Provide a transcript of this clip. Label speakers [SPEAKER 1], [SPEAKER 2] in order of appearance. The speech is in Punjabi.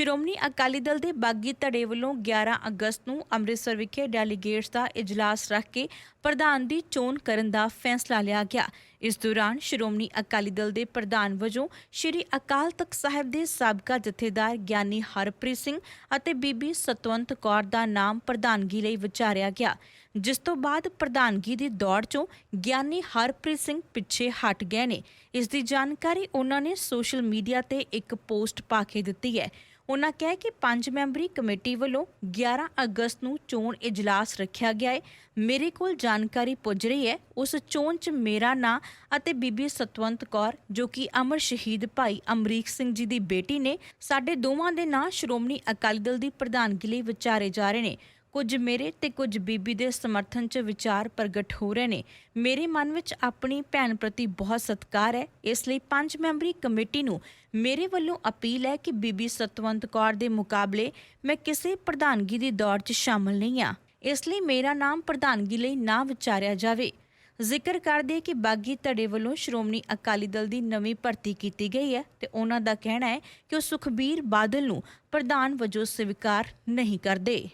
[SPEAKER 1] ਸ਼੍ਰੋਮਣੀ ਅਕਾਲੀ ਦਲ ਦੇ ਬਾਗੀ ਧੜੇ ਵੱਲੋਂ 11 ਅਗਸਤ ਨੂੰ ਅੰਮ੍ਰਿਤਸਰ ਵਿਖੇ ਡੈਲੀਗੇਟਸ ਦਾ ਇਜਲਾਸ ਰੱਖ ਕੇ ਪ੍ਰਧਾਨ ਦੀ ਚੋਣ ਕਰਨ ਦਾ ਫੈਸਲਾ ਲਿਆ ਗਿਆ। ਇਸ ਦੌਰਾਨ ਸ਼੍ਰੋਮਣੀ ਅਕਾਲੀ ਦਲ ਦੇ ਪ੍ਰਧਾਨ ਵਜੋਂ ਸ਼੍ਰੀ ਅਕਾਲ ਤਖਤ ਸਾਹਿਬ ਦੇ ਸਾਬਕਾ ਜਥੇਦਾਰ ਗਿਆਨੀ ਹਰਪ੍ਰੀਤ ਸਿੰਘ ਅਤੇ ਬੀਬੀ ਸਤਵੰਤ ਕੌਰ ਦਾ ਨਾਮ ਪ੍ਰਧਾਨਗੀ ਲਈ ਵਿਚਾਰਿਆ ਗਿਆ, ਜਿਸ ਤੋਂ ਬਾਅਦ ਪ੍ਰਧਾਨਗੀ ਦੀ ਦੌੜ 'ਚੋਂ ਗਿਆਨੀ ਹਰਪ੍ਰੀਤ ਸਿੰਘ ਪਿੱਛੇ ਹਟ ਗਏ ਨੇ। ਇਸ ਦੀ ਜਾਣਕਾਰੀ ਉਹਨਾਂ ਨੇ ਸੋਸ਼ਲ ਮੀਡੀਆ ਤੇ ਇੱਕ ਪੋਸਟ ਪਾ ਕੇ ਦਿੱਤੀ ਹੈ। ਉਹਨਾਂ ਕਿਹਾ ਕਿ ਪੰਜ ਮੈਂਬਰੀ ਕਮੇਟੀ ਵੱਲੋਂ 11 ਅਗਸਤ ਨੂੰ ਚੋਣ ਇਜਲਾਸ ਰੱਖਿਆ ਗਿਆ ਹੈ ਮੇਰੇ ਕੋਲ ਜਾਣਕਾਰੀ ਪੁੱਜ ਰਹੀ ਹੈ। ਉਸ ਚੋਣ 'ਚ ਮੇਰਾ ਨਾਂ ਅਤੇ ਬੀਬੀ ਸਤਵੰਤ ਕੌਰ, ਜੋ ਕਿ ਅਮਰ ਸ਼ਹੀਦ ਭਾਈ ਅਮਰੀਕ ਸਿੰਘ ਜੀ ਦੀ ਬੇਟੀ ਨੇ, ਸਾਡੇ ਦੋਵਾਂ ਦੇ ਨਾਂ ਸ਼੍ਰੋਮਣੀ ਅਕਾਲੀ ਦਲ ਦੀ ਪ੍ਰਧਾਨਗੀ ਲਈ ਵਿਚਾਰੇ ਜਾ ਰਹੇ ਨੇ। ਕੁਝ ਮੇਰੇ ਤੇ ਕੁਝ ਬੀਬੀ ਦੇ ਸਮਰਥਨ 'ਚ ਵਿਚਾਰ ਪ੍ਰਗਟ ਹੋ ਰਹੇ ਨੇ। ਮੇਰੇ ਮਨ ਵਿੱਚ ਆਪਣੀ ਭੈਣ ਪ੍ਰਤੀ ਬਹੁਤ ਸਤਿਕਾਰ ਹੈ। ਇਸ ਲਈ ਪੰਜ ਮੈਂਬਰੀ ਕਮੇਟੀ ਨੂੰ ਮੇਰੇ ਵੱਲੋਂ ਅਪੀਲ ਹੈ ਕਿ ਬੀਬੀ ਸਤਵੰਤ ਕੌਰ ਦੇ ਮੁਕਾਬਲੇ ਮੈਂ ਕਿਸੇ ਪ੍ਰਧਾਨਗੀ ਦੀ ਦੌੜ 'ਚ ਸ਼ਾਮਲ ਨਹੀਂ ਆ ਇਸ ਲਈ ਮੇਰਾ ਨਾਮ ਪ੍ਰਧਾਨਗੀ ਲਈ ਨਾ ਵਿਚਾਰਿਆ ਜਾਵੇ। ਜ਼ਿਕਰ ਕਰਦੇ ਕਿ ਬਾਗੀ ਧੜੇ ਵੱਲੋਂ ਸ਼੍ਰੋਮਣੀ ਅਕਾਲੀ ਦਲ ਦੀ ਨਵੀਂ ਭਰਤੀ ਕੀਤੀ ਗਈ ਹੈ ਤੇ ਉਹਨਾਂ ਦਾ ਕਹਿਣਾ ਹੈ ਕਿ ਉਹ ਸੁਖਬੀਰ ਬਾਦਲ ਨੂੰ ਪ੍ਰਧਾਨ ਵਜੋਂ ਸਵੀਕਾਰ ਨਹੀਂ ਕਰਦੇ।